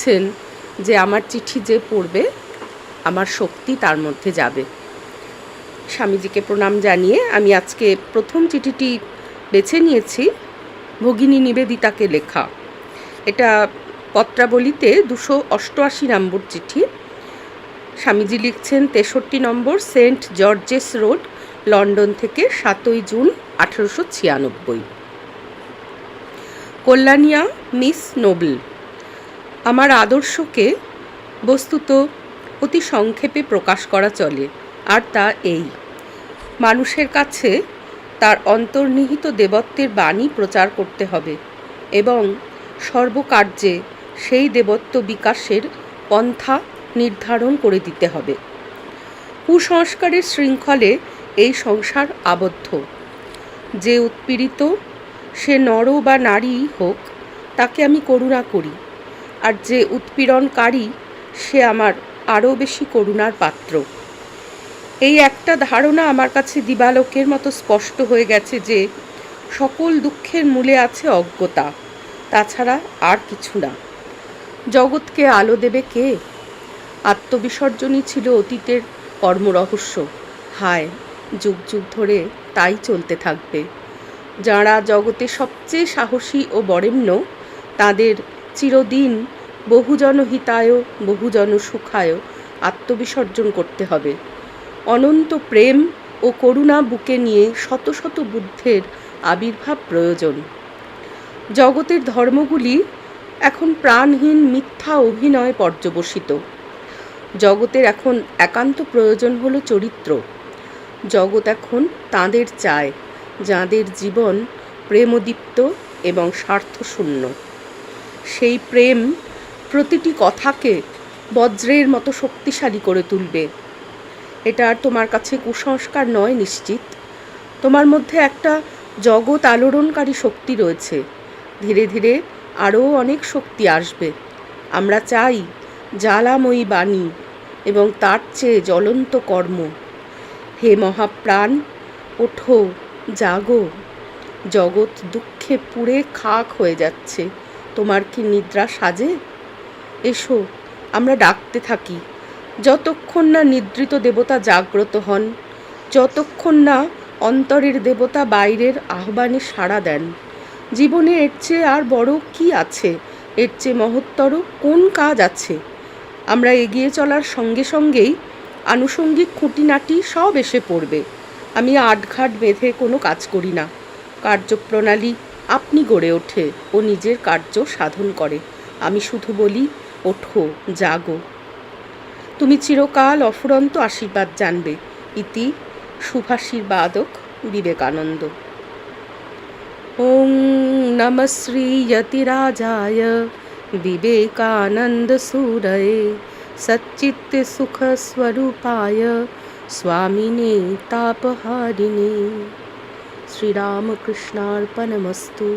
বলেছেন যে আমার চিঠি যে পড়বে, আমার শক্তি তার মধ্যে যাবে। স্বামীজিকে প্রণাম জানিয়ে আমি আজকে প্রথম চিঠিটি বেছে নিয়েছি, ভগিনী নিবেদিতাকে লেখা। এটা পত্রাবলিতে দুশো অষ্টআশি নম্বর চিঠি। স্বামীজি লিখছেন, তেষট্টি number Saint George's road, London থেকে সাতই জুন আঠেরোশো ছিয়ানব্বই। কল্যাণিয়া, মিস নোবেল। আমার আদর্শকে বস্তুত অতি সংক্ষেপে প্রকাশ করা চলে, আর তা এই। মানুষের কাছে তার অন্তর্নিহিত দেবত্বের বাণী প্রচার করতে হবে, এবং সর্বকার্যে সেই দেবত্ব বিকাশের পন্থা নির্ধারণ করে দিতে হবে। কুসংস্কারের শৃঙ্খলে এই সংসার আবদ্ধ। যে উৎপীড়িত, সে নর বা নারী হোক, তাকে আমি করুণা করি। আর যে উৎপীড়নকারী, সে আমার আরও বেশি করুণার পাত্র। এই একটা ধারণা আমার কাছে দিবালোকের মতো স্পষ্ট হয়ে গেছে যে, সকল দুঃখের মূলে আছে অজ্ঞতা, তাছাড়া আর কিছু না। জগৎকে আলো দেবে কে? আত্মবিসর্জনই ছিল অতীতের কর্মরহস্য। হায়, যুগ যুগ ধরে তাই চলতে থাকবে। যাঁরা জগতে সবচেয়ে সাহসী ও বরেণ্য, তাদের চিরদিন বহুজন হিতায় বহুজন সুখায় আত্মবিসর্জন করতে হবে। অনন্ত প্রেম ও করুণা বুকে নিয়ে শত শত বুদ্ধের আবির্ভাব প্রয়োজন। জগতের ধর্মগুলি এখন প্রাণহীন মিথ্যা অভিনয় পর্যবসিত। জগতের এখন একান্ত প্রয়োজন হল চরিত্র। জগৎ এখন তাঁদের চায়, যাঁদের জীবন প্রেমদীপ্ত এবং স্বার্থশূন্য। সেই প্রেম প্রতিটি কথাকে বজ্রের মতো শক্তিশালী করে তুলবে। এটা আর তোমার কাছে কুসংস্কার নয় নিশ্চিত। তোমার মধ্যে একটা জগৎ আলোড়নকারী শক্তি রয়েছে। ধীরে ধীরে আরও অনেক শক্তি আসবে। আমরা চাই জ্বালাময়ী বাণী এবং তার চেয়ে জ্বলন্ত কর্ম। হে মহাপ্রাণ, ওঠো, জাগো। জগৎ দুঃখে পুড়ে খাক হয়ে যাচ্ছে। তোমার কি নিদ্রা সাজে? এসো, আমরা ডাকতে থাকি। যতক্ষণ না নিদ্রিত দেবতা জাগ্রত হন, যতক্ষণ না অন্তরের দেবতা বাইরের আহ্বানে সাড়া দেন। জীবনে এর চেয়ে আর বড় কি আছে? এর চেয়ে মহত্তর কোন কাজ আছে? আমরা এগিয়ে চলার সঙ্গে সঙ্গেই আনুষঙ্গিক খুঁটিনাটি সব এসে পড়বে। আমি আটঘাট বেঁধে কোনো কাজ করি না। কার্যপ্রণালী আপনি গড়ে ওঠে ও নিজের কার্য সাধন করে। আমি শুধু বলি, ওঠো, জাগো। তুমি চিরকাল অফুরন্ত আশীর্বাদ জানবে, ইতি শুভাশীর্বাদক বিবেকানন্দ। ওং নম শ্রীয়তিরাজায় বিবেকানন্দ সুরয়ে সচ্চিত্ত সুখস্বরূপায় স্বামিনে তাপহারিণী। শ্রীরামকৃষ্ণার্পণমস্তু